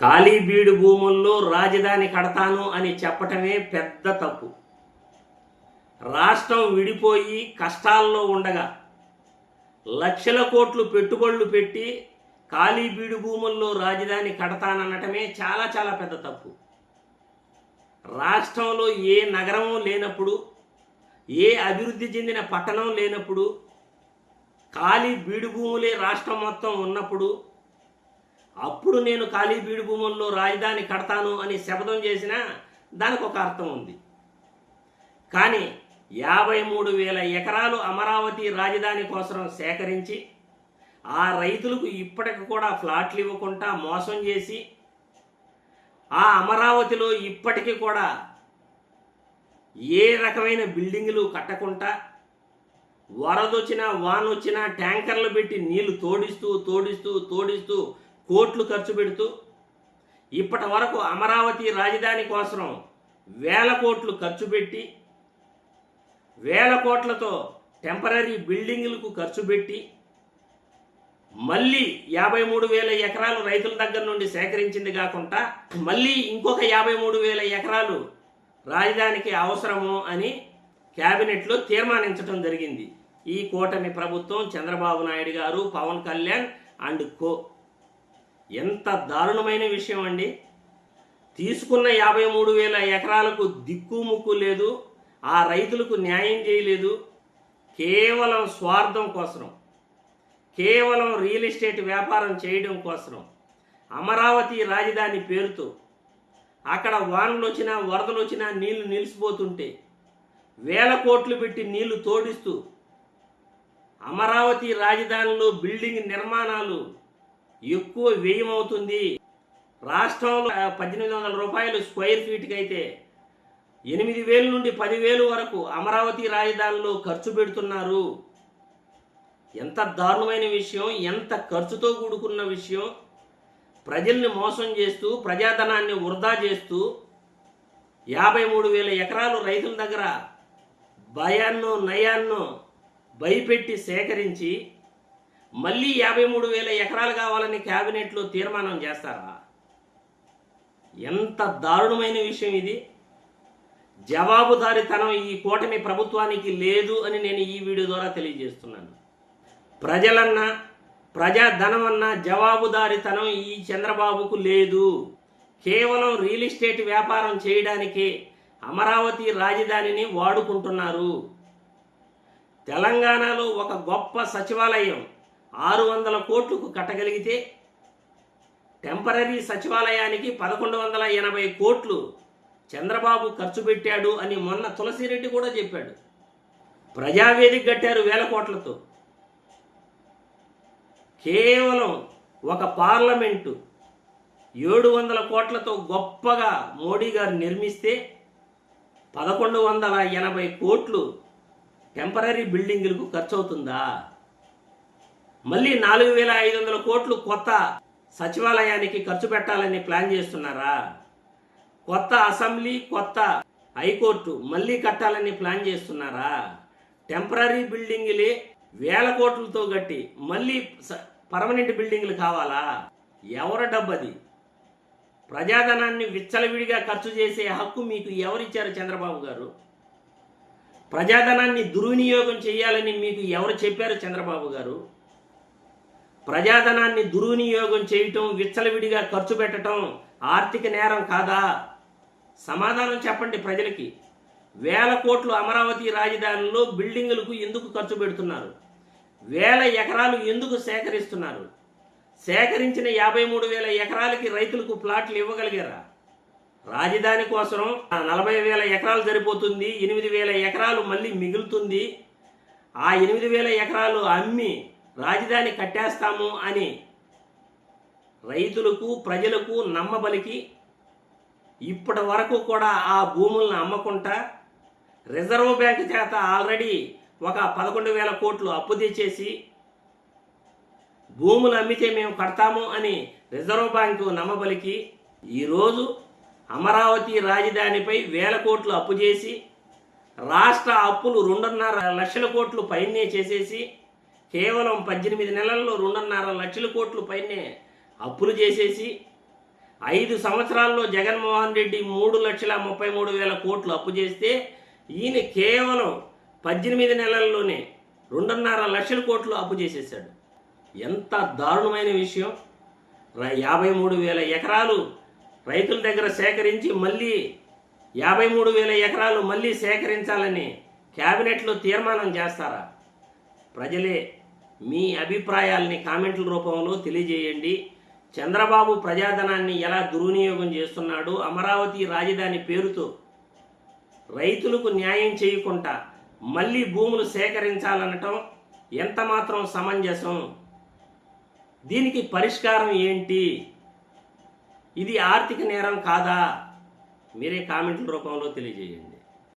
ఖాళీ బీడు భూముల్లో రాజధాని కడతాను అని చెప్పటమే పెద్ద తప్పు. రాష్ట్రం విడిపోయి కష్టాల్లో ఉండగా లక్షల కోట్లు పెట్టుబడులు పెట్టి ఖాళీ బీడు భూముల్లో రాజధాని కడతాననటమే చాలా చాలా పెద్ద తప్పు. రాష్ట్రంలో ఏ నగరం లేనప్పుడు ఏ అభివృద్ధి చెందిన పట్టణం లేనప్పుడు ఖాళీ బీడు భూములే రాష్ట్రం మొత్తం ఉన్నప్పుడు అప్పుడు నేను ఖాళీ బీడు భూముల్లో రాజధాని కడతాను అని శపథం చేసినా దానికి ఒక అర్థం ఉంది. కానీ యాభై మూడు వేల ఎకరాలు అమరావతి రాజధాని కోసం సేకరించి ఆ రైతులకు ఇప్పటికి కూడా ఫ్లాట్లు ఇవ్వకుండా మోసం చేసి ఆ అమరావతిలో ఇప్పటికీ కూడా ఏ రకమైన బిల్డింగులు కట్టకుండా వరదొచ్చినా వానొచ్చినా ట్యాంకర్లు పెట్టి నీళ్ళు తోడిస్తూ తోడిస్తూ తోడిస్తూ కోట్లు ఖర్చు పెడుతూ ఇప్పటి వరకు అమరావతి రాజధాని కోసం వేల కోట్లు ఖర్చు పెట్టి వేల కోట్లతో టెంపరీ బిల్డింగులకు ఖర్చు పెట్టి మళ్ళీ యాభై మూడు వేల ఎకరాలు రైతుల దగ్గర నుండి సేకరించింది కాకుండా మళ్ళీ ఇంకొక యాభై మూడు వేల ఎకరాలు రాజధానికి అవసరము అని క్యాబినెట్లో తీర్మానించడం జరిగింది. ఈ కూటమి ప్రభుత్వం చంద్రబాబు నాయుడు గారు పవన్ కళ్యాణ్ అండ్ కో ఎంత దారుణమైన విషయం అండి. తీసుకున్న యాభై మూడు వేల ఎకరాలకు దిక్కు ముక్కు లేదు ఆ రైతులకు న్యాయం చేయలేదు. కేవలం స్వార్థం కోసం కేవలం రియల్ ఎస్టేట్ వ్యాపారం చేయడం కోసం అమరావతి రాజధాని పేరుతో అక్కడ వానలు వచ్చినా వరదలు వచ్చినా నీళ్ళు నిలిచిపోతుంటే వేల కోట్లు పెట్టి నీళ్ళు తోడిస్తూ అమరావతి రాజధానిలో బిల్డింగ్ నిర్మాణాలు ఎక్కువ వ్యయం అవుతుంది. రాష్ట్రంలో పద్దెనిమిది వందల రూపాయలు స్క్వేర్ ఫీట్కి అయితే ఎనిమిది వేలు నుండి పదివేలు వరకు అమరావతి రాజధానిలో ఖర్చు పెడుతున్నారు. ఎంత దారుణమైన విషయం ఎంత ఖర్చుతో కూడుకున్న విషయం. ప్రజల్ని మోసం చేస్తూ ప్రజాధనాన్ని వృధా చేస్తూ యాభై మూడు వేల ఎకరాలు రైతుల దగ్గర భయాన్నో నయాన్నో భయపెట్టి సేకరించి మళ్ళీ యాభై మూడు వేల ఎకరాలు కావాలని క్యాబినెట్లో తీర్మానం చేస్తారా? ఎంత దారుణమైన విషయం ఇది. జవాబుదారితనం ఈ కూటమి ప్రభుత్వానికి లేదు అని నేను ఈ వీడియో ద్వారా తెలియజేస్తున్నాను. ప్రజలన్నా ప్రజాధనమన్నా జవాబుదారితనం ఈ చంద్రబాబుకు లేదు. కేవలం రియల్ ఎస్టేట్ వ్యాపారం చేయడానికే అమరావతి రాజధానిని వాడుకుంటున్నారు. తెలంగాణలో ఒక గొప్ప సచివాలయం ఆరు వందల కోట్లకు కట్టగలిగితే టెంపరీ సచివాలయానికి పదకొండు వందల ఎనభై కోట్లు చంద్రబాబు ఖర్చు పెట్టాడు అని మొన్న తులసిరెడ్డి కూడా చెప్పాడు. ప్రజావేదిక కట్టారు వేల కోట్లతో. కేవలం ఒక పార్లమెంటు ఏడు వందల కోట్లతో గొప్పగా మోడీ గారు నిర్మిస్తే పదకొండు వందల ఎనభై కోట్లు టెంపరీ బిల్డింగులకు ఖర్చు అవుతుందా మళ్ళీ నాలుగు వేల ఐదు వందల కోట్లు కొత్త సచివాలయానికి ఖర్చు పెట్టాలని ప్లాన్ చేస్తున్నారా? కొత్త అసెంబ్లీ కొత్త హైకోర్టు మళ్ళీ కట్టాలని ప్లాన్ చేస్తున్నారా? టెంపరీ బిల్డింగులే వేల కోట్లతో కట్టి మళ్ళీ స- పర్మనెంట్ బిల్డింగ్లు కావాలా? ఎవరి డబ్బది? ప్రజాధనాన్ని విచ్చలవిడిగా ఖర్చు చేసే హక్కు మీకు ఎవరిచ్చారు చంద్రబాబు గారు? ప్రజాధనాన్ని దుర్వినియోగం చేయాలని మీకు ఎవరు చెప్పారు చంద్రబాబు గారు? ప్రజాధనాన్ని దుర్వినియోగం చేయటం విచ్చలవిడిగా ఖర్చు పెట్టడం ఆర్థిక నేరం కాదా? సమాధానం చెప్పండి ప్రజలకి. వేల కోట్లు అమరావతి రాజధానిలో బిల్డింగులకు ఎందుకు ఖర్చు పెడుతున్నారు? వేల ఎకరాలు ఎందుకు సేకరిస్తున్నారు? సేకరించిన యాభై మూడు వేల ఎకరాలకి రైతులకు ప్లాట్లు ఇవ్వగలిగారా? రాజధాని కోసం నలభై వేల ఎకరాలు సరిపోతుంది ఎనిమిది వేల ఎకరాలు మళ్ళీ మిగులుతుంది. ఆ ఎనిమిది వేల ఎకరాలు అమ్మి రాజధాని కట్టేస్తాము అని రైతులకు ప్రజలకు నమ్మబలికి ఇప్పటి వరకు కూడా ఆ భూములను అమ్మకుండా రిజర్వ్ బ్యాంక్ చేత ఆల్రెడీ ఒక పదకొండు వేల కోట్లు అప్పు తెచ్చేసి భూములు అమ్మితే మేము కడతాము అని రిజర్వ్ బ్యాంకు నమ్మబలికి ఈరోజు అమరావతి రాజధానిపై వేల కోట్లు అప్పు చేసి రాష్ట్ర అప్పులు రెండున్నర లక్షల కోట్లు పైనే చేసేసి కేవలం పద్దెనిమిది నెలల్లో రెండున్నర లక్షల కోట్లు పైనే అప్పులు చేసేసి ఐదు సంవత్సరాల్లో జగన్మోహన్ రెడ్డి మూడు లక్షల ముప్పై మూడు వేల కోట్లు అప్పు చేస్తే ఈయన కేవలం పద్దెనిమిది నెలల్లోనే రెండున్నర లక్షల కోట్లు అప్పు చేసేసాడు. ఎంత దారుణమైన విషయం. యాభై మూడు వేల ఎకరాలు రైతుల దగ్గర సేకరించి మళ్ళీ యాభై మూడు వేల ఎకరాలు మళ్ళీ సేకరించాలని క్యాబినెట్లో తీర్మానం చేస్తారా? ప్రజలే మీ అభిప్రాయాల్ని కామెంట్ల రూపంలో తెలియజేయండి. చంద్రబాబు ప్రజాధనాన్ని ఎలా దుర్వినియోగం చేస్తున్నాడు అమరావతి రాజధాని పేరుతో రైతులకు న్యాయం చేయకుండా మళ్ళీ భూములు సేకరించాలనటం ఎంత మాత్రం సమంజసం? దీనికి పరిష్కారం ఏంటి? ఇది ఆర్థిక నేరం కాదా? మీరే కామెంట్ల రూపంలో తెలియజేయండి.